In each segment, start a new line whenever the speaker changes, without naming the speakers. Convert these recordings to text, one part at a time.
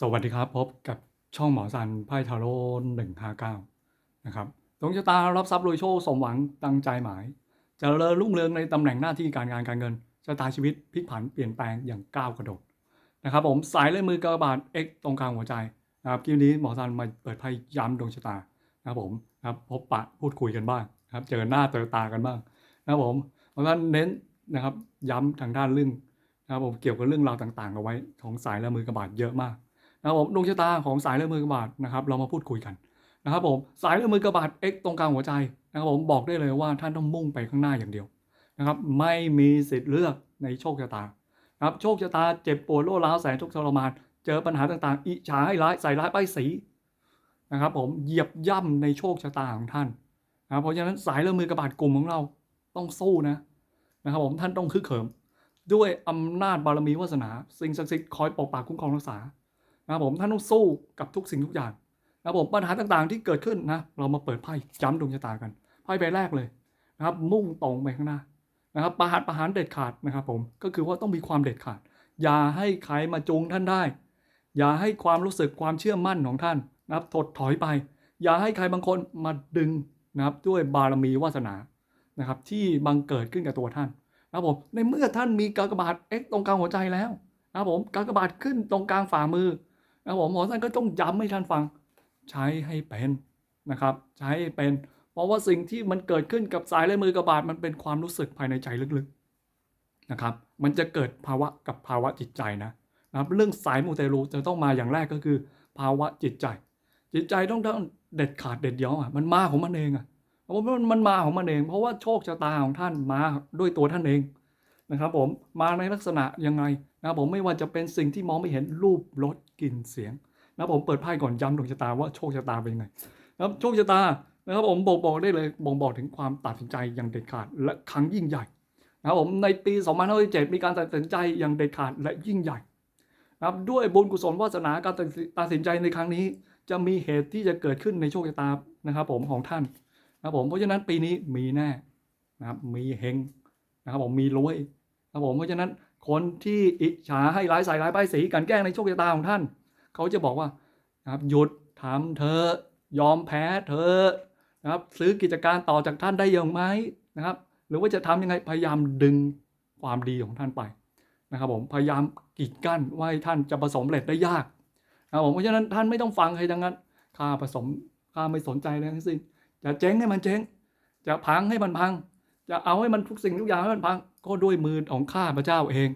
สวัสดีครับพบกับช่องหมอสันไพ่ทาโร่หนึ่งห้าเก้านะครับดวงชะตารับทรัพย์รวยโชคสมหวังตั้งใจหมายเจริญรุ่งเรืองในตำแหน่งหน้าที่การงานการเงินชะตาชีวิตพลิกผันเปลี่ยนแปลงอย่างก้าวกระโดดนะครับผมสายเลยมือกระบาด X ตรงกลางหัวใจนะครับคลิปนี้หมอสันมาเปิดไพ่ย้ำดวงชะตานะครับผมนะครับพบปะพูดคุยกันบ้างนะครับเจอหน้าเจอตากันบ้างนะครับผมหมอสันเน้นนะครับย้ำทางด้านเรื่องนะครับผมเกี่ยวกับเรื่องราวต่างๆเอาไว้ของสายและมือกระบาดเยอะมาก นะครับผมดวงชะตาของสายเลือดมือกระบาดนะครับ เรามาพูดคุยกันนะครับผมสายเลือดมือกระบาด X ตรงกลางหัวใจนะครับผมบอกได้เลยว่าท่านต้องมุ่งไปข้างหน้าอย่างเดียวนะครับไม่มีสิทธิ์เลือกในโชคชะตาครับโชคชะตาเจ็บปวดโรคร้าวแสนทุกข์ทรมาน เจอปัญหาต่างๆ อิจฉาให้ร้ายใส่ร้ายป้ายสีนะครับผมเหยียบย่ำในโชคชะตาของท่านนะครับเพราะฉะนั้นสายเลือดมือกระบาดกลุ่มของเราต้องสู้นะนะครับผมท่านต้องคึกเขิม ด้วยอำนาจบารมีวาสนา สิ่งศักดิ์สิทธิ์คอยปกปักคุ้มครองรักษา นะครับผมท่านต้องสู้กับทุกสิ่งทุกอย่างนะครับผมปัญหาต่างๆที่เกิดขึ้นนะ เรามาเปิดไพ่ย้ำดวงชะตากันไพ่ใบแรกเลยนะครับ มุ่งตรงไปข้างหน้านะครับประหารประหารเด็ดขาดนะครับ ผมก็คือว่าต้องมีความเด็ดขาด อย่าให้ใครมาจูงท่านได้ อย่าให้ความรู้สึกความเชื่อมั่นของท่านนะครับถดถอยไป อย่าให้ใครบางคนมาดึงนะครับด้วยบารมีวาสนานะครับที่บังเกิดขึ้นกับตัวท่านนะครับผมในเมื่อท่านมีกากบาท X ตรงกลางหัวใจแล้วนะครับผมกากบาทขึ้นตรงกลางฝ่ามือ นะครับผมหมอท่านก็ต้องย้ำให้ท่านฟัง ใช้ให้เป็นนะครับ ใช้ให้เป็น เพราะว่าสิ่งที่มันเกิดขึ้นกับสายและมือกระบาดมันเป็นความรู้สึกภายในใจลึกๆนะครับ มันจะเกิดภาวะกับภาวะจิตใจนะนะครับเรื่องสายมูเตลูจะต้องมาอย่างแรกก็คือ ภาวะจิตใจ จิตใจต้องเด็ดขาดเด็ดเดี่ยวอะมันมาของมันเองอะเพราะว่ามันมาของมันเอง เพราะว่าโชคชะตาของท่านมาด้วยตัวท่านเอง นะครับผมมาในลักษณะยังไงนะครับผมไม่ว่าจะเป็นสิ่งที่มองไม่เห็นรูปรสกลิ่นเสียงนะผมเปิดไพ่ก่อนย้ำดวงชะตาว่าโชคชะตาเป็นยังไงนะครับโชคชะตานะครับผมบอกบอกได้เลยบ่งบอกถึงความตัดสินใจอย่างเด็ดขาดและครั้งยิ่งใหญ่นะครับผมในปี2567มีการตัดสินใจอย่างเด็ดขาดและยิ่งใหญ่นะครับด้วยบุญกุศลวาสนาการตัดสินใจในครั้งนี้ จะมีเหตุที่จะเกิดขึ้นในโชคชะตานะครับผมของท่านนะครับผมเพราะฉะนั้นปีนี้มีแน่นะครับมีเฮงนะครับผมมีรวย ครับผมเพราะฉะนั้นคนที่อิจฉาให้ร้ายใส่ร้ายป้ายสีกันแกล้งในโชคชะตาของท่าน เขาจะบอกว่านะครับหยุดทำเธอยอมแพ้เธอนะครับซื้อกิจการต่อจากท่านได้ยังไหมนะครับ หรือว่าจะทำยังไงพยายามดึงความดีของท่านไปนะครับผมพยายามกีดกั้นว่าให้ท่านจะผสมเร็จได้ยากนะครับผมเพราะฉะนั้นท่านไม่ต้องฟังใครทั้งนั้นข้าผสมข้าไม่สนใจเลยทั้งสิ้นจะเจ๊งให้มันเจ๊งจะพังให้มันพัง จะเอาให้มันทุกสิ่งทุกอย่างให้มันพังก็ด้วยมือของข้าพระเจ้าเอง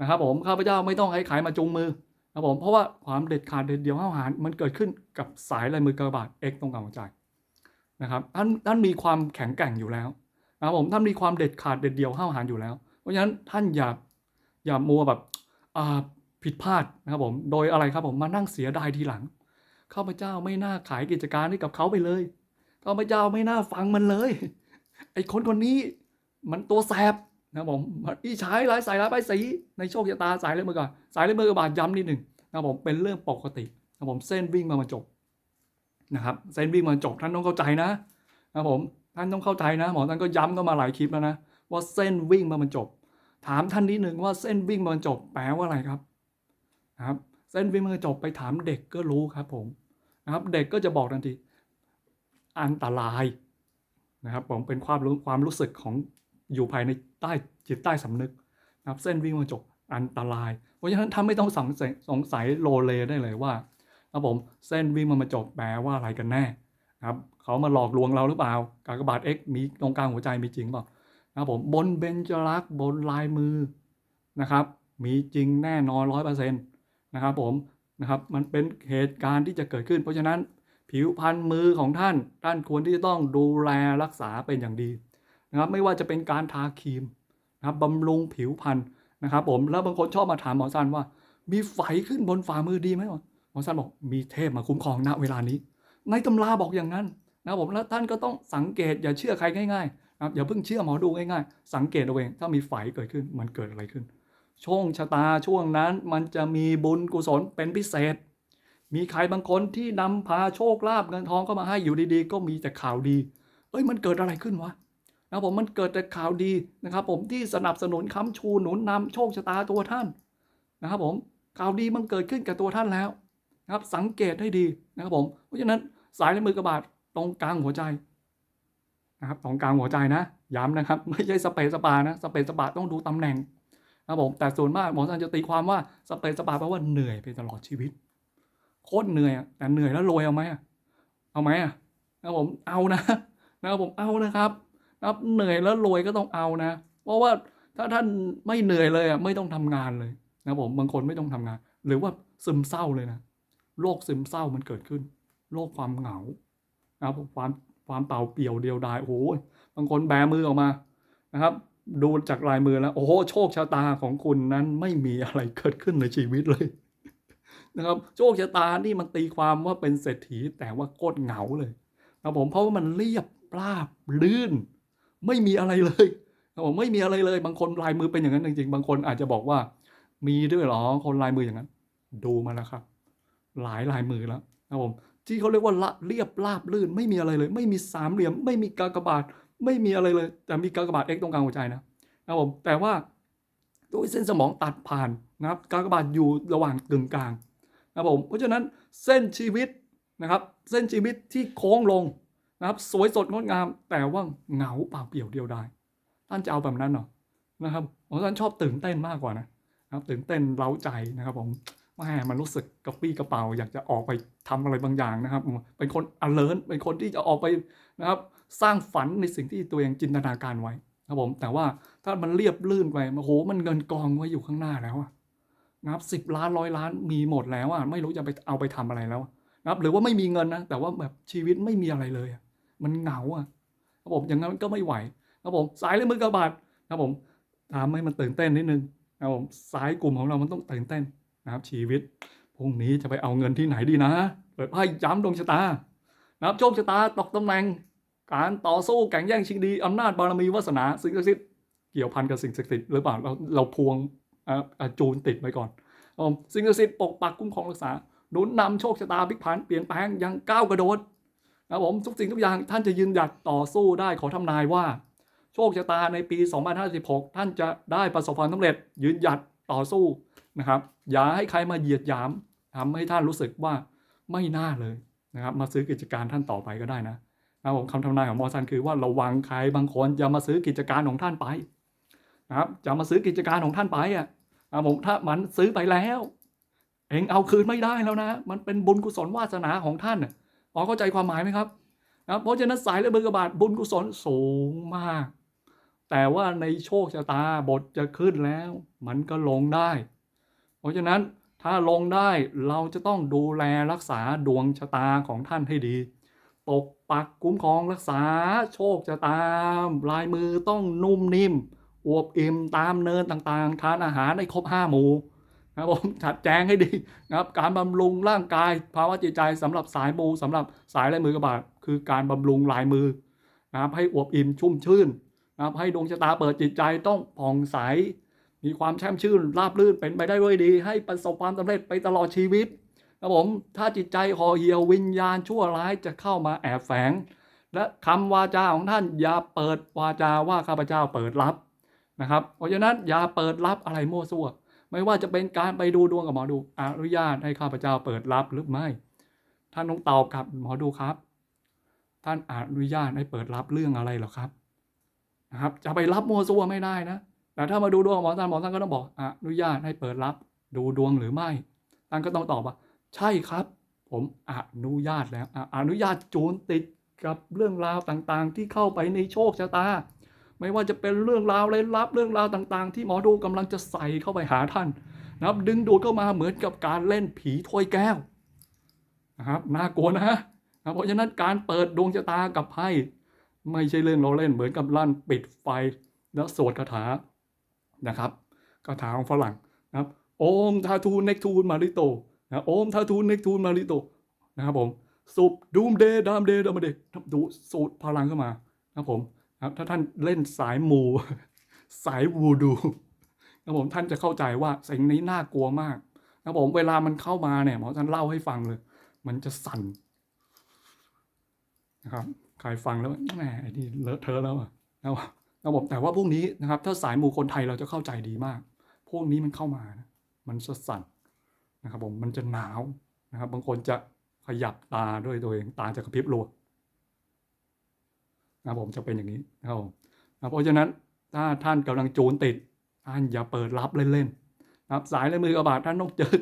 นะครับผมข้าพระเจ้าไม่ต้องให้ใครมาจูงมือครับผมเพราะว่าความเด็ดขาดเด็ดเดี่ยวห้าวหาญมันเกิดขึ้นกับสายลายมือกระบาด X ตรงกลางหัวใจนะครับท่านท่านมีความแข็งแกร่งอยู่แล้วนะครับผมท่านมีความเด็ดขาดเด็ดเดี่ยวห้าวหาญอยู่แล้ว เพราะฉะนั้นท่านอย่าอย่ามัวแบบอ่าผิดพลาดนะครับผมโดยอะไรครับผมมานั่งเสียดายทีหลังข้าพเจ้าไม่น่าขายกิจการให้กับเขาไปเลยข้าพเจ้าไม่น่าฟังมันเลย ไอ้คนคนนี้มันตัวแสบนะผมอีใช้ร้ายสายร้ายไปสีในโชคชะตาสายเลยมือก่อนสายเลยมือกระบาดย้ำนิดหนึ่งนะผมเป็นเรื่องปกตินะผมเส้นวิ่งมามาจบนะครับเส้นวิ่งมาจบท่านต้องเข้าใจนะนะผมท่านต้องเข้าใจนะหมอท่านก็ย้ำก็มาหลายคลิปแล้วนะว่าเส้นวิ่งมามันจบ ถามท่านนิดหนึ่งว่าเส้นวิ่งมามันจบแปลว่าอะไรครับนะครับเส้นวิ่งมามันจบไปถามเด็กก็รู้ครับผมนะครับ เด็กก็จะบอกทันทีอันตราย นะครับผมเป็นความรู้ความรู้สึกของอยู่ภายในใต้จิตใต้สำนึกนะครับเส้นวิ่งมาจบอันตราย เพราะฉะนั้นท่านไม่ต้องสงสัยสงสัยโลเลได้เลยว่าครับผมเส้นวิ่งมามาจบแปลว่าอะไรกันแน่ครับเขามาหลอกลวงเราหรือเปล่า กากบาท X มีตรงกลางหัวใจมีจริงเปล่านะครับผมบนเบญจรักษ์บนลายมือนะครับมีจริงแน่นอนร้อยเปอร์เซ็นต์นะครับผมนะครับมันเป็นเหตุการณ์ที่จะเกิดขึ้น เพราะฉะนั้น ผิวพรรณมือของท่าน ท่านควรที่จะต้องดูแลรักษาเป็นอย่างดีนะครับไม่ว่าจะเป็นการทาครีมนะครับบำรุงผิวพรรณนะครับผมแล้วบางคนชอบมาถามหมอซันว่า มีไฝขึ้นบนฝ่ามือดีไหมหมอซันบอกมีเทพมาคุ้มครองณเวลานี้ ในตำราบอกอย่างนั้นนะครับผมแล้วท่านก็ต้องสังเกตอย่าเชื่อใครง่ายๆนะครับอย่าเพิ่งเชื่อหมอดูง่ายๆ สังเกตเอาเองถ้ามีไฝเกิดขึ้นมันเกิดอะไรขึ้น ช่วงชะตาช่วงนั้นมันจะมีบุญกุศลเป็นพิเศษ มีใครบางคนที่นำพาโชคลาภเงินทองเข้ามาให้อยู่ดีๆ ก็มีแต่ข่าวดี เอ้ยมันเกิดอะไรขึ้นวะนะผมมันเกิดแต่ข่าวดีนะครับผมที่สนับสนุนค้ำชูหนุนนำโชคชะตาตัวท่านนะครับผมข่าวดีมันเกิดขึ้นกับตัวท่านแล้วนะครับสังเกตให้ดีนะครับผมเพราะฉะนั้นสายในมือกระบาดตรงกลางหัวใจนะครับตรงกลางหัวใจนะ ย้ำนะครับ ไม่ใช่สเปซสปานะสเปซสปาต้องดูตำแหน่งนะครับผมแต่ส่วนมากหมอสันจะตีความว่าสเปซสปาแปลว่าเหนื่อยไปตลอดชีวิต โคตรเหนื่อยอะแต่เหนื่อยแล้วรวยเอาไหมอะเอาไหมอะนะครับผมเอานะนะครับผมเอานะครับนะครับเหนื่อยแล้วรวยก็ต้องเอานะ เพราะว่าถ้าท่านไม่เหนื่อยเลยอะไม่ต้องทำงานเลยนะครับผมบางคนไม่ต้องทำงาน หรือว่าซึมเศร้าเลยนะโรคซึมเศร้ามันเกิดขึ้นโรคความเหงานะครับความความเปล่าเปลี่ยวเดียวดายโอ้โหบางคนแบมือออกมานะครับ ดูจากลายมือแล้ว โอ้โหโชคชะตาของคุณนั้นไม่มีอะไรเกิดขึ้นในชีวิตเลย นะครับโชคชะตานี่มันตีความว่าเป็นเศรษฐีแต่ว่าโคตรเหงาเลยนะผมเพราะว่ามันเรียบราบลื่น ไม่มีอะไรเลยครับผมไม่มีอะไรเลย บางคนลายมือเป็นอย่างนั้นจริงๆบางคนอาจจะบอกว่า มีด้วยหรอคนลายมืออย่างนั้น ดูมาแล้วครับ หลายลายมือแล้วนะผมที่เขาเรียกว่าละเรียบราบลื่น ไม่มีอะไรเลย ไม่มีสามเหลี่ยม ไม่มีกากบาท ไม่มีอะไรเลย แต่มีกากบาท x ตรงกลางหัวใจนะนะผมแต่ว่าโดยเส้นสมองตัดผ่านนะครับกากบาทอยู่ระหว่างกึ่งกลาง นะครับผมเพราะฉะนั้นเส้นชีวิตนะครับเส้นชีวิตที่โค้งลงนะครับสวยสดงดงาม แต่ว่าเหงาเปล่าเปลี่ยวเดียวดายท่านจะเอาแบบนั้นเหรอนะครับผมท่านชอบตื่นเต้นมากกว่านะครับตื่นเต้นเร้าใจนะครับผมแม่มันรู้สึกกระปี้กระเป๋า อยากจะออกไปทำอะไรบางอย่างนะครับ เป็นคน alert เป็นคนที่จะออกไปนะครับ สร้างฝันในสิ่งที่ตัวเองจินตนาการไว้นะครับผมแต่ว่าถ้ามันเรียบลื่นไปโอ้โหมันเงินกองไว้อยู่ข้างหน้าแล้วอะ นะครับสิบล้านร้อยล้านมีหมดแล้วอะไม่รู้จะไปเอาไปทำอะไรแล้วนะครับ หรือว่าไม่มีเงินนะแต่ว่าแบบชีวิตไม่มีอะไรเลย มันเหงาอะครับผมอย่างนั้นก็ไม่ไหวครับผมสายเลยมือกระบาดครับผมทำให้มันตื่นเต้นนิดนึงครับผมสายกลุ่มของเรามันต้องตื่นเต้นนะครับ ชีวิตพรุ่งนี้จะไปเอาเงินที่ไหนดีนะเปิดไพ่ย้ำดวงชะตานะครับโชคชะตาตกตำแหน่งการต่อสู้แข่งแย่งชิงดีอำนาจบารมีวาสนาสิ่งศักดิ์สิทธิ์เกี่ยวพันกับสิ่งศักดิ์สิทธิ์หรือเปล่าเราเราพวง จูนติดไว้ก่อนสิ่งศักดิ์สิทธิ์ปกปักคุ้มครองรักษาหนุนนำโชคชะตาพลิกผันเปลี่ยนแปลงยังก้าวกระโดดนะผมทุกสิ่งทุกอย่างท่านจะยืนหยัดต่อสู้ได้ขอทำนายว่า โชคชะตาในปี 2056 ท่านจะได้ประสบความสำเร็จยืนหยัดต่อสู้นะครับ อย่าให้ใครมาเหยียดหยามทำให้ท่านรู้สึกว่าไม่น่าเลยนะครับมาซื้อกิจการท่านต่อไปก็ได้นะนะผมคำทำนายของมอซันคือว่าระวังใครบางคนจะมาซื้อกิจการของท่านไปนะครับจะมาซื้อกิจการของท่านไปอะ ผมถ้ามันซื้อไปแล้ว เองเอาคืนไม่ได้แล้วนะ มันเป็นบุญกุศลวาสนาของท่านน่ะพอเข้าใจความหมายไหมครับนะเพราะฉะนั้นสายและเบอร์กระบาดบุญกุศลสูงมาก แต่ว่าในโชคชะตาบทจะขึ้นแล้ว มันก็ลงได้ เพราะฉะนั้นถ้าลงได้เราจะต้องดูแลรักษาดวงชะตาของท่านให้ดี ปกปักคุ้มครองรักษาโชคจะตาลายมือต้องนุ่มนิ่ม อวบอิ่มตามเนินต่างๆ ทานอาหารให้ครบห้าหมู่นะครับผมจัดแจงให้ดีนะครับ การบำรุงร่างกาย ภาวะจิตใจสำหรับสายมูสำหรับสายลายมือกระบาดคือการบำรุงลายมือนะครับให้อวบอิ่มชุ่มชื่นนะครับให้ดวงชะตาเปิดจิตใจต้องผ่องใส มีความแช่มชื่นราบรื่นเป็นไปได้ด้วยดี ให้ประสบความสำเร็จไปตลอดชีวิตครับผมถ้าจิตใจห่อเหี่ยววิญญาณชั่วร้ายจะเข้ามาแอบแฝง และคำวาจาของท่านอย่าเปิดวาจาว่าข้าพเจ้าเปิดรับ นะครับ เพราะฉะนั้นอย่าเปิดรับอะไรมั่วซั่ว ไม่ว่าจะเป็นการไปดูดวงกับหมอดูอนุญาตให้ข้าพเจ้าเปิดรับหรือไม่ ท่านต้องตอบครับหมอดูครับ ท่านอนุญาตให้เปิดรับเรื่องอะไรหรอครับนะครับ จะไปรับมั่วซั่วไม่ได้นะแต่ถ้ามาดูดวงหมอท่านหมอท่านก็ต้องบอกอนุญาตให้เปิดรับดูดวงหรือไม่ท่านก็ต้องตอบว่า ใช่ครับ ผมอนุญาตแล้วออนุญาตจูนติดกับเรื่องราวต่างๆ ที่เข้าไปในโชคชะตา ไม่ว่าจะเป็นเรื่องราวเล่นลับเรื่องราวต่างๆ ที่หมอดูกำลังจะใส่เข้าไปหาท่านนะครับ ดึงดูดเข้ามาเหมือนกับการเล่นผีถ้วยแก้วนะครับน่ากลัวนะนะเพราะฉะนั้นการเปิดดวงชะตากับไพ่ไม่ใช่เรื่องเราเล่นเหมือนกับลั่นปิดไฟแล้วสวดคาถานะครับคาถาของฝรั่งนะครับ โอมทาทูเนกทูนมาริโตนะโอมทาทูนเนกทูนมาริโตนะครับผมสูบดูมเดย์ดามเดย์ดามเดย์ดูสูตรพลังเข้ามานะครับผมนะครับ ถ้าท่านเล่นสายมู สายวูดูนะผมท่านจะเข้าใจว่าสิ่งนี้น่ากลัวมากนะผมเวลามันเข้ามาเนี่ยหมอท่านเล่าให้ฟังเลย มันจะสั่นนะครับใครฟังแล้วแหมไอ้นี่เลอะเทอะแล้วอะนะครับนะผมแต่ว่าพวกนี้นะครับ ถ้าสายมูคนไทยเราจะเข้าใจดีมาก พวกนี้มันเข้ามานะมันจะสั่นนะครับผมมันจะหนาวนะครับ บางคนจะขยับตาด้วยตัวเองตาจะกระพริบรัว นะผมจะเป็นอย่างนี้นะครับผมนะเพราะฉะนั้นถ้าท่านกำลังจูนติดท่านอย่าเปิดรับเล่นๆนะครับสายในมือกระบาดท่านต้องเจอ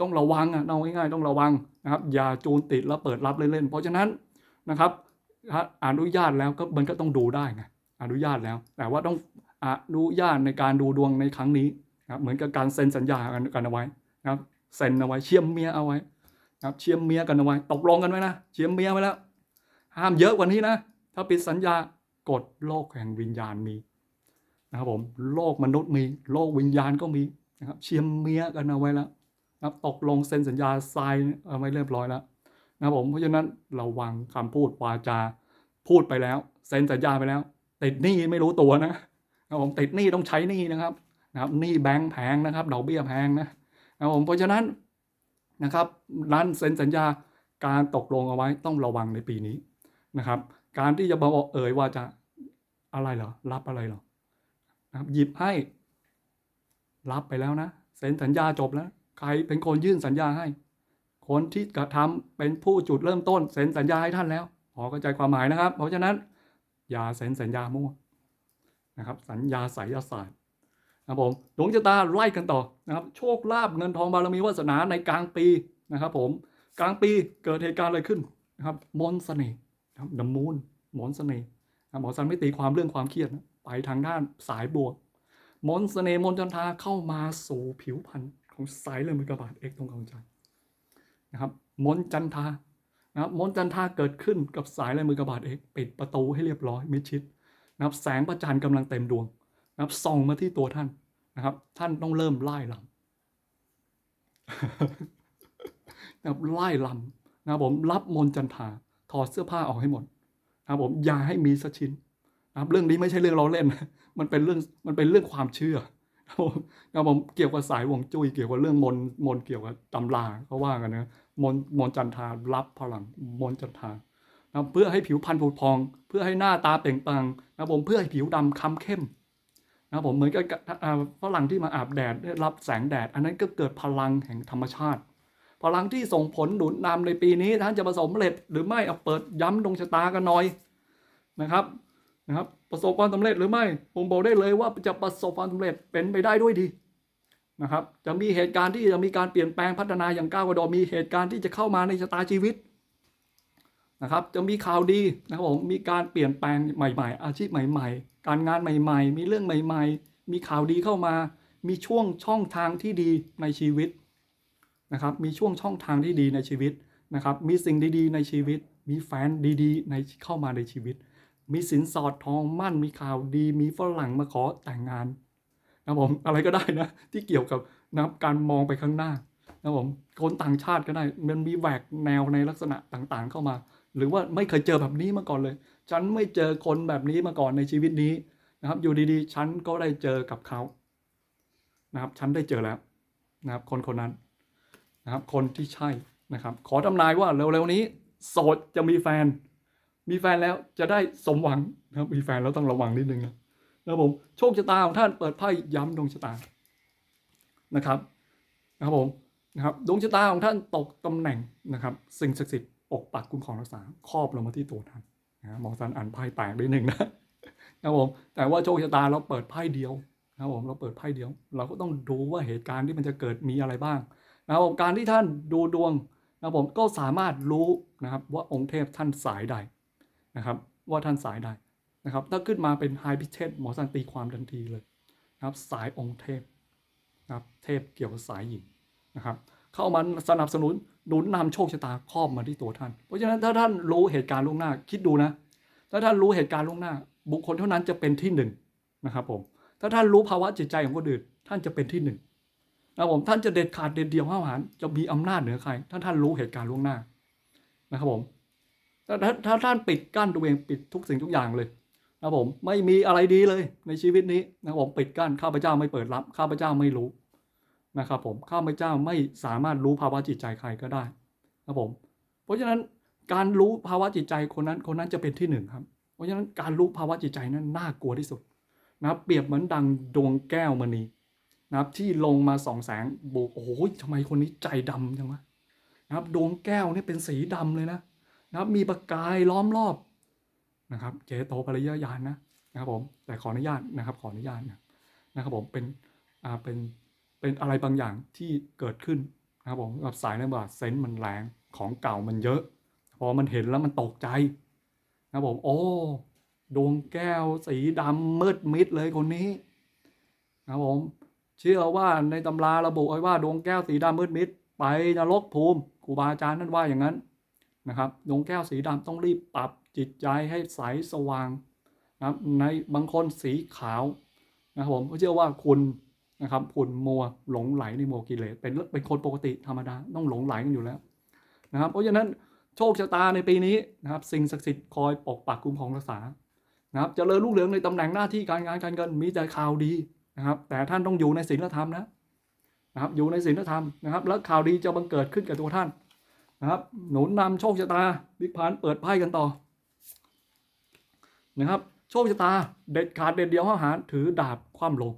ต้องระวังอะเอาง่ายๆต้องระวังนะครับอย่าจูนติดแล้วเปิดรับเล่นๆเพราะฉะนั้นนะครับถ้าอนุญาตแล้วก็มันก็ต้องดูได้ไงอนุญาตแล้ว แต่ว่าต้องอนุญาตในการดูดวงในครั้งนี้นะครับเหมือนกับการเซ็นสัญญากันกันเอาไว้นะครับเซ็นเอาไว้เชื่อมเมียเอาไว้นะครับเชื่อมเมียกันเอาไว้ตกลงกันไว้นะเชื่อมเมียไว้แล้วห้ามเยอะกว่านี้นะ ถ้าปิดสัญญากฎโลกแห่งวิญญาณมีนะครับผมโลกมนุษย์มีโลกวิญญาณก็มีนะครับเชียมเมียกันเอาไว้แล้วนะครับตกลงเซ็นสัญญาทรายเอาไว้เรียบร้อยแล้วนะครับผมเพราะฉะนั้นระวังคำพูดวาจาพูดไปแล้วเซ็นสัญญาไปแล้วติดหนี้ไม่รู้ตัวนะครับผมติดหนี้ต้องใช้หนี้นะครับนะครับหนี้แบงค์แพงนะครับดอกเบี้ยแพงนะนะครับผมเพราะฉะนั้นนะครับร้านเซ็นสัญญาการตกลงเอาไว้ต้องระวังในปีนี้นะครับ การที่จะบอกเอ่ยว่าจะอะไรเหรอ รับอะไรเหรอนะครับหยิบให้ รับไปแล้วนะเซ็นสัญญาจบแล้ว ใครเป็นคนยื่นสัญญาให้ คนที่กระทำเป็นผู้จุดเริ่มต้นเซ็นสัญญาให้ท่านแล้วพอเข้าใจความหมายนะครับ เพราะฉะนั้น อย่าเซ็นสัญญามั่วนะครับ สัญญาไสยศาสตร์นะผมดวงชะตาไล่กันต่อนะครับ โชคลาภเงินทองบารมีวาสนาในกลางปีนะครับ ผมกลางปีเกิดเหตุการณ์อะไรขึ้นนะครับ มนเสน่ห์ ดมูนหมนต์เสน่ห์หมอสันไม่ตีความเรื่องความเครียดนะไปทางด้านสายบวกมนต์เสน่ห์มนจันทาเข้ามาสู่ผิวพรรณของสายเลือดมือกระบาดเอกตรงกลางใจนะครับมนจันทานะครับมนจันทาเกิดขึ้นกับสายลายมือกระบาดเอกปิดประตูให้เรียบร้อยมิชิดนะครับแสงประจันทร์กำลังเต็มดวงนะครับส่องมาที่ตัวท่านนะครับ ท่านต้องเริ่มไล่ลำนะครับไล่ลำนะครับผมรับมนจันทา ถอดเสื้อผ้าออกให้หมดนะครับผมอย่าให้มีสักชิ้นนะครับเรื่องนี้ไม่ใช่เรื่องล้อเล่น มันเป็นเรื่องมันเป็นเรื่องความเชื่อครับผมนะครับผมเกี่ยวกับสายวงจุ้ยเกี่ยวกับเรื่องมนมนเกี่ยวกับตำราเขาว่ากันนะมนมนจันทารับพลังมนจันทานะเพื่อให้ผิวพรรณผุพอง เพื่อให้หน้าตาเปล่งปลั่งนะครับผมเพื่อให้ผิวดำค้ำเข้มนะครับผมเหมือนกับฝรั่งที่มาอาบแดดได้รับแสงแดด อันนั้นก็เกิดพลังแห่งธรรมชาติ พลังที่ส่งผลหนุนนำในปีนี้ท่านจะประสบสำเร็จหรือไม่เอาเปิดย้ำดวงชะตากันหน่อยนะครับนะครับ ประสบความสำเร็จหรือไม่ผมบอกได้เลยว่าจะประสบความสำเร็จเป็นไปได้ด้วยดีนะครับ จะมีเหตุการณ์ที่จะมีการเปลี่ยนแปลงพัฒนาอย่างก้าวกระโดดมีเหตุการณ์ที่จะเข้ามาในชะตาชีวิตนะครับ จะมีข่าวดีนะครับผมมีการเปลี่ยนแปลงใหม่ ๆ อาชีพใหม่ ๆ การงานใหม่ ๆ มีเรื่องใหม่ ๆ มีข่าวดีเข้ามา มีช่วงช่องทางที่ดีในชีวิต นะครับมีช่วงช่องทางที่ดีในชีวิตนะครับมีสิ่งดีๆ ในชีวิต มีแฟนดีๆ ในเข้ามาในชีวิต มีสินสอดทองมั่นมีข่าวดี มีฝรั่งมาขอแต่งงานนะผมอะไรก็ได้นะที่เกี่ยวกับนะับการมองไปข้างหน้านะผมคนต่างชาติก็ได้มันมีแหวกแนวในลักษณะต่างๆ เข้ามา หรือว่าไม่เคยเจอแบบนี้มาก่อนเลย ฉันไม่เจอคนแบบนี้มาก่อนในชีวิตนี้นะครับ อยู่ดีๆ ฉันก็ได้เจอกับเขานะครับ ฉันได้เจอแล้วนะครับ คนคนนั้น นะครับคนที่ใช่นะครับขอทำนายว่าเร็วๆนี้โสดจะมีแฟน มีแฟนแล้วจะได้สมหวังนะครับมีแฟนแล้วต้องระวังนิดนึงนะนะครับผมโชคชะตาของท่านเปิดไพ่ย้ำดวงชะตานะครับนะครับผมนะครับดวงชะตาของท่านตกตำแหน่งนะครับสิ่งศักดิ์สิทธิ์ปกปักคุ้มครองรักษาครอบลงมาที่ตัวท่านนะหมอสันอ่านไพ่แตกได้หนึ่งนะนะครับผมแต่ว่าโชคชะตาเราเปิดไพ่เดียวนะครับผมเราเปิดไพ่เดียว เราก็ต้องดูว่าเหตุการณ์ที่มันจะเกิดมีอะไรบ้าง นะครับการที่ท่านดูดวงนะครับผมก็สามารถรู้นะครับว่าองค์เทพท่านสายใดนะครับ ว่าท่านสายใดนะครับ ถ้าขึ้นมาเป็นไฮพิเชตหมอสันตีความทันทีเลยนะครับ สายองค์เทพนะครับเทพเกี่ยวกับสายหญิงนะครับ เข้ามาสนับสนุนหนุนนำโชคชะตาครอบมาที่ตัวท่าน เพราะฉะนั้นถ้าท่านรู้เหตุการณ์ล่วงหน้าคิดดูนะถ้าท่านรู้เหตุการณ์ล่วงหน้า บุคคลเท่านั้นจะเป็นที่หนึ่งนะครับผมถ้าท่านรู้ภาวะจิตใจของคนอื่นท่านจะเป็นที่หนึ่ง นะครับผมท่านจะเด็ดขาดเด็ดเดี่ยวห้าวหาญจะมีอำนาจเหนือใครถ้าท่านรู้เหตุการณ์ล่วงหน้านะครับผมถ้าถ้าท่านปิดกั้นตัวเองปิดทุกสิ่งทุกอย่างเลยนะครับผมไม่มีอะไรดีเลยในชีวิตนี้นะครับผมปิดกั้นข้าพเจ้าไม่เปิดรับข้าพเจ้าไม่รู้นะครับผมข้าพเจ้าไม่สามารถรู้ภาวะจิตใจใครก็ได้นะครับผม เพราะฉะนั้นการรู้ภาวะจิตใจคนนั้นคนนั้นจะเป็นที่หนึ่งครับ เพราะฉะนั้นการรู้ภาวะจิตใจนั้นน่ากลัวที่สุดนะเปรียบเหมือนดังดวงแก้วมณี นะครับที่ลงมาสองแสงโบกโอ้โหทำไมคนนี้ใจดำจังวะนะครับดวงแก้วนี่เป็นสีดำเลยนะนะครับมีประกายล้อมรอบนะครับเจโตปริยญาณนะนะครับผมแต่ขออนุญาตนะครับขออนุญาตนะนะครับผมเป็นอ่าเป็นเป็นอะไรบางอย่างที่เกิดขึ้นนะครับผมกับสายในบาเซนส์มันแรงของเก่ามันเยอะ พอมันเห็นแล้วมันตกใจนะครับผมโอ้ดวงแก้วสีดำมืดมิดเลยคนนี้นะครับผม เชื่อว่าในตำราระบุไว้ว่าดวงแก้วสีดำมืดมิดไปนรกภูมิครูบาอาจารย์นั่นว่าอย่างนั้นนะครับดวงแก้วสีดำต้องรีบปรับจิตใจให้ใสสว่างนะครับในบางคนสีขาวนะครับผมเชื่อว่าคุณนะครับคุณมัวหลงไหลในโมวกิเลสเป็นเป็นคนปกติธรรมดาต้องหลงไหลกันอยู่แล้วนะครับเพราะฉะนั้นโชคชะตาในปีนี้นะครับสิ่งศักดิ์สิทธิ์คอยปกปักคุ้มครองรักษานะครับเจริญรุ่งเรืองในตำแหน่งหน้าที่การงานการเงินมีแต่ข่าวดี นะครับ แต่ท่านต้องอยู่ในศีลธรรมนะนะครับอยู่ในศีลธรรมนะครับ แล้วข่าวดีจะบังเกิดขึ้นกับตัวท่านนะครับ หนุนนำโชคชะตาบิกพานเปิดไพ่กันต่อนะครับโชคชะตาเด็ดขาดเด็ดเดียวห้าหารถือดาบคว่ำลง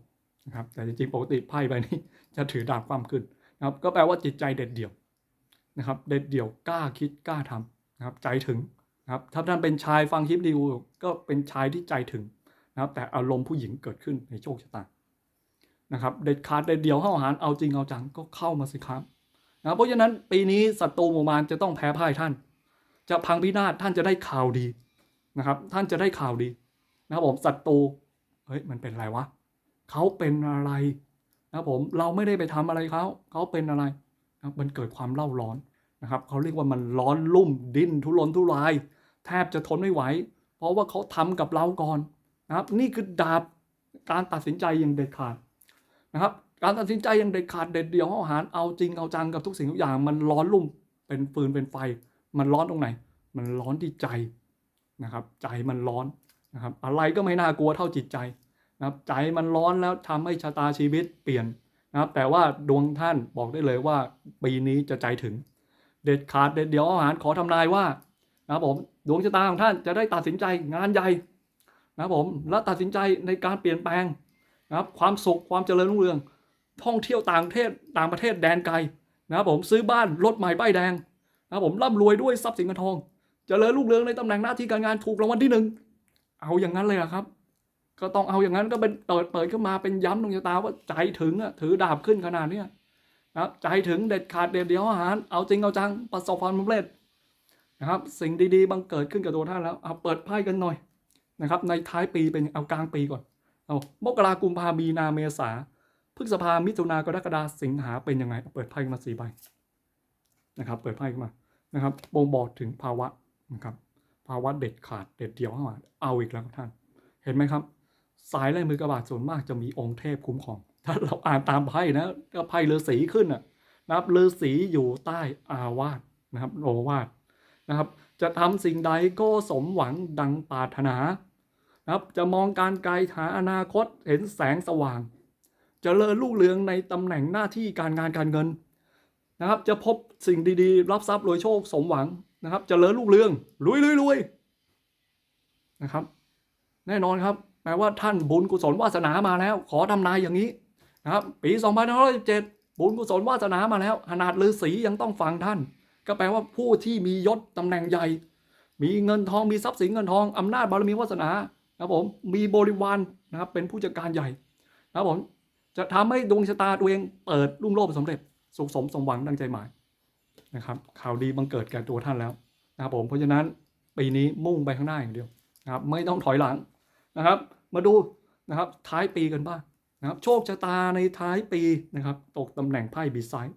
นะครับแต่จริงๆปกติไพ่ใบนี้จะถือดาบคว่ำขึ้นนะครับ ก็แปลว่าจิตใจเด็ดเดี่ยวนะครับ เด็ดเดี่ยวกล้าคิดกล้าทำนะครับ ใจถึงนะครับถ้าท่านเป็นชายฟังคลิปดีก็เป็นชายที่ใจถึงนะครับ แต่อารมณ์ผู้หญิงเกิดขึ้นในโชคชะตา นะครับเด็ดขาดเด็ดเดี่ยวห้าหารเอาจริงเอาจังก็เข้ามาสิครับนะเพราะฉะนั้นปีนี้ศัตรูหมู่มารจะต้องแพ้พ่ายท่าน จะพังพินาศท่านจะได้ข่าวดีนะครับ ท่านจะได้ข่าวดีนะครับผมศัตรูเฮ้ยมันเป็นอะไรวะเขาเป็นอะไรนะครับผมเราไม่ได้ไปทำอะไรเขาเขาเป็นอะไรนะครับมันเกิดความเล่าร้อนนะครับเขาเรียกว่ามันร้อนลุ่มดิ้นทุรนทุราย แทบจะทนไม่ไหว เพราะว่าเขาทำกับเราก่อนนะครับ นี่คือดาบการตัดสินใจอย่างเด็ดขาด นะครับการตัดสินใจอย่างเด็ดขาดเด็ดเดี่ยวอาหารเอาจริงเอาจังกับทุกสิ่งทุกอย่าง มันร้อนลุ่มเป็นฟืนเป็นไฟ มันร้อนตรงไหน มันร้อนที่ใจนะครับใจมันร้อนนะครับอะไรก็ไม่น่ากลัวเท่าจิตใจนะครับใจมันร้อนแล้วทำให้ชะตาชีวิตเปลี่ยนนะครับแต่ว่าดวงท่านบอกได้เลยว่าปีนี้จะใจถึง เด็ดขาดเด็ดเดี่ยวอาหารขอทำนายว่านะครับผมดวงชะตาของท่านจะได้ตัดสินใจงานใหญ่นะครับผมและตัดสินใจในการเปลี่ยนแปลง นะครับความสุขความเจริญรุ่งเรือง ท่องเที่ยวต่างประเทศต่างประเทศแดนไกลนะครับผมซื้อบ้านรถใหม่ป้ายแดงนะครับผมร่ำรวยด้วยทรัพย์สินเงินทอง เจริญรุ่งเรืองในตำแหน่งหน้าที่การงานถูกรางวัลที่หนึ่งเอาอย่างนั้นเลยเหรอครับ ก็ต้องเอาอย่างนั้นก็เป็นเปิดเปิดขึ้นมาเป็นย้ำดวงชะตาว่าใจถึงอะถือดาบขึ้นขนาดเนี้ยนะครับใจถึงเด็ดขาดเด็ดเดียวอาหาร เอาจริงเอาจังประสบความสำเร็จนะครับสิ่งดีๆบังเกิดขึ้นกับตัวท่านแล้วเอาเปิดไพ่กันหน่อยนะครับในท้ายปีเป็นเอากลางปีก่อน เอามกรากุมภามีนาเมษาพฤษภามิถุนากรกฎาสิงหาเป็นยังไง เปิดไพ่มาสี่ใบนะครับ เปิดไพ่มานะครับบ่งบอกถึงภาวะนะครับ ภาวะเด็ดขาดเด็ดเดี่ยวเข้ามาเอาอีกแล้วท่าน เห็นไหมครับ สายลายมือกระบาดส่วนมากจะมีองค์เทพคุ้มครอง ถ้าเราอ่านตามไพ่นะก็ไพ่ฤาษีขึ้นน่ะนะครับฤาษีอยู่ใต้อาวาสนะครับโอวาสนะครับ จะทำสิ่งใดก็สมหวังดังปรารถนา นะครับจะมองการไกลหาอนาคตเห็นแสงสว่างจเจริญรุ่งเรืองในตำแหน่งหน้าที่การงานการเงินนะครับ จะพบสิ่งดีๆ รับทรัพย์รวยโชคสมหวังนะครับจเจริญรุ่งเรืองรวยรวยรวยนะครับ แน่นอนครับแปลว่าท่านบุญกุศลวาสนามาแล้ว ขอทำนายอย่างนี้นะครับปี2517บุญกุศลวาสนามาแล้วขนาดฤาษียังต้องฟังท่าน ก็แปลว่าผู้ที่มียศตำแหน่งใหญ่ มีเงินทองมีทรัพย์สินเงินทองอำนาจบารมีวาสนา นะครับผมมีบริวารนะครับเป็นผู้จัดการใหญ่นะครับผมจะทำให้ดวงชะตาตัวเองเปิดรุ่งโรจน์สำเร็จสุขสมสมหวังดังใจหมายนะครับข่าวดีบังเกิดแก่ตัวท่านแล้วนะครับผมเพราะฉะนั้นปีนี้มุ่งไปข้างหน้าอย่างเดียวนะครับไม่ต้องถอยหลังนะครับ มาดูนะครับท้ายปีกันบ้างนะครับโชคชะตาในท้ายปีนะครับ ตกตำแหน่งไพ่บีไซด์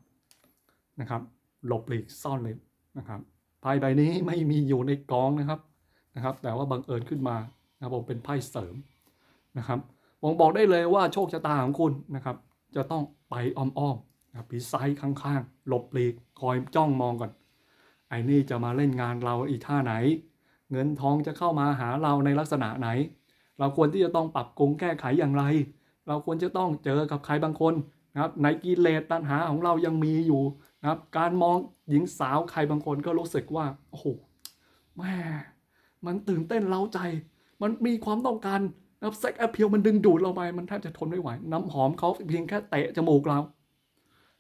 นะครับหลบหลีกซ่อนเลยนะครับไพ่ใบนี้ไม่มีอยู่ในกองนะครับนะครับ แต่ว่าบังเอิญขึ้นมา นะครับผมเป็นไพ่เสริมนะครับผมบอกได้เลยว่าโชคชะตาของคุณนะครับ จะต้องไปอ้อมๆนะครับปีซ้ายข้างๆหลบหลีกคอยจ้องมองก่อน ไอ้นี่จะมาเล่นงานเราอีท่าไหน เงินทองจะเข้ามาหาเราในลักษณะไหน เราควรที่จะต้องปรับปรุงแก้ไขอย่างไร เราควรจะต้องเจอกับใครบางคนนะครับในกิเลสตัณหาของเรายังมีอยู่นะครับ การมองหญิงสาวใครบางคนก็รู้สึกว่าโอ้โหแม่มันตื่นเต้นเล้าใจ มันมีความต้องการนะครับเซ็กแอพเพียวมันดึงดูดเราไป มันแทบจะทนไม่ไหว น้ำหอมเขาเพียงแค่เตะจมูกเรา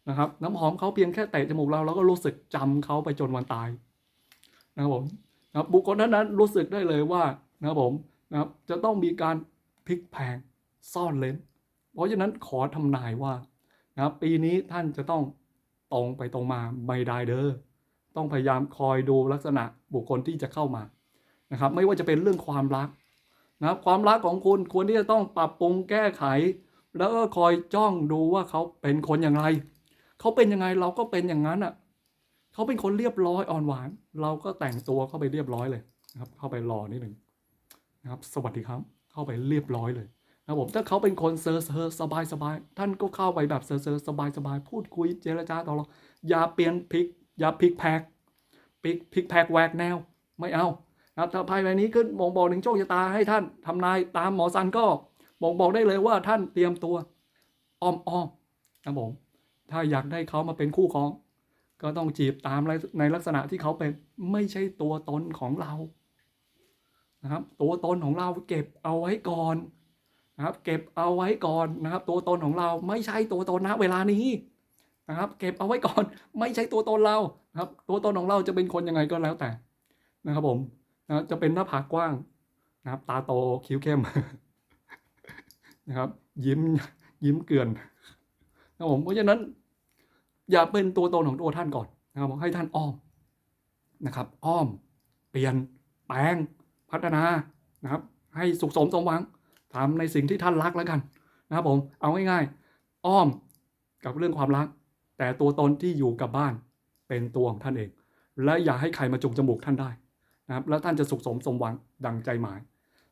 นะครับ น้ำหอมเขาเพียงแค่เตะจมูกเราเราก็รู้สึกจำเขาไปจนวันตายนะครับผมนะบบุคคลนั้นรู้สึกได้เลยว่านะครับผมนะครับจะต้องมีการพลิกแพงซ่อนเลนเพราะฉะนั้นขอทำนายว่านะครับปีนี้ท่านจะต้องตรงไปตรงมาไม่ได้เด้อต้องพยายามคอยดูลักษณะบุคคลที่จะเข้ามานะครับ ไม่ว่าจะเป็นเรื่องความรัก นะความรักของคุณควรที่จะต้องปรับปรุงแก้ไข แล้วก็คอยจ้องดูว่าเขาเป็นคนอย่างไร เขาเป็นยังไงเราก็เป็นอย่างนั้นอะเขาเป็นคนเรียบร้อยอ่อนหวาน เราก็แต่งตัวเข้าไปเรียบร้อยเลยนะครับ เข้าไปรอนิดหนึ่งนะครับ สวัสดีครับ เข้าไปเรียบร้อยเลยนะผมถ้าเขาเป็นคนเซอร์เซอร์สบายสบายท่านก็เข้าไปแบบเซอร์เซอร์สบายสบายพูดคุยเจรจาต่อรองอย่าเปลี่ยนพลิกอย่าพลิกแพกพลิกพลิกแพกแหวกแนว ไม่เอา นะครับถ้าไพ่ใบนี้ขึ้นบ่งบอกถึงโชคชะตาให้ท่านทำนายตามหมอซันก็บ่งบอกได้เลยว่าท่านเตรียมตัวอ้อมอ้อมนะผมถ้าอยากได้เขามาเป็นคู่ครอง ก็ต้องจีบตามในลักษณะที่เขาเป็นไม่ใช่ตัวตนของเรานะครับ ตัวตนของเราเก็บเอาไว้ก่อนนะครับ เก็บเอาไว้ก่อนนะครับ ตัวตนของเราไม่ใช่ตัวตนณเวลานี้นะครับ เก็บเอาไว้ก่อนไม่ใช่ตัวตนเรานะครับ ตัวตนของเราจะเป็นคนยังไงก็แล้วแต่นะครับผม นะจะเป็นหน้าผากกว้างนะครับ ตาโตคิ้วเข้มนะครับ ยิ้มยิ้มเกือนนะผมเพราะฉะนั้น อย่าเป็นตัวตนของตัวท่านก่อนนะครับให้ท่านอ้อมนะครับ อ้อม เปลี่ยน แปลง พัฒนานะครับ ให้สุขสมสมหวังทำในสิ่งที่ท่านรักแล้วกัน นะครับผม เอาง่ายๆ อ้อมกับเรื่องความรัก แต่ตัวตนที่อยู่กับบ้านเป็นตัวของท่านเอง และอย่าให้ใครมาจุกจมูกท่านได้ นะครับแล้วท่านจะสุขสมสมหวังดังใจหมาย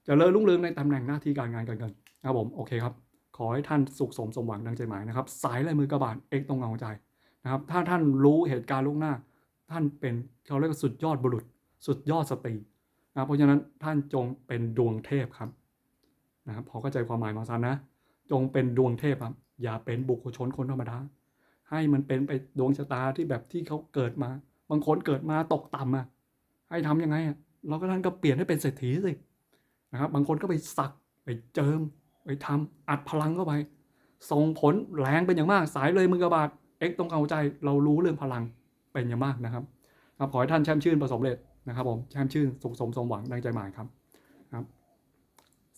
เจะเลิศรุ่งเรืองในตำแหน่งหน้าที่การงานการเงินนะครับผมโอเคครับ ขอให้ท่านสุขสมสมหวังดังใจหมายนะครับ สายลายมือกระบาดเอกตรงเงาใจนะครับ ถ้าท่านรู้เหตุการณ์ล่วงหน้า ท่านเป็นเขาเรียกว่าสุดยอดบุรุษ สุดยอดสตรีนะเพราะฉะนั้นท่านจงเป็นดวงเทพครับนะครับพอเข้าใจความหมายมาซันนะ จงเป็นดวงเทพครับอย่าเป็นบุคคลชนคนธรรมดาให้มันเป็นไปดวงชะตาที่แบบที่เขาเกิดมา บางคนเกิดมาตกต่ำอะ ให้ทำยังไงอะเราก็ท่านก็เปลี่ยนให้เป็นเศรษฐีสินะครับ บางคนก็ไปสักไปเจิม ไปทำอัดพลังเข้าไป ส่งผลแรงเป็นอย่างมาก สายเลยมือกระบาดเอ็กตรงเข้าใจ เรารู้เรื่องพลังเป็นอย่างมากนะครับครับขอให้ท่านแช่มชื่นประสบเร็จนะครับผมแช่มชื่นสุขสมสมหวังดังใจหมายครับครับ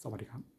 สวัสดีครับ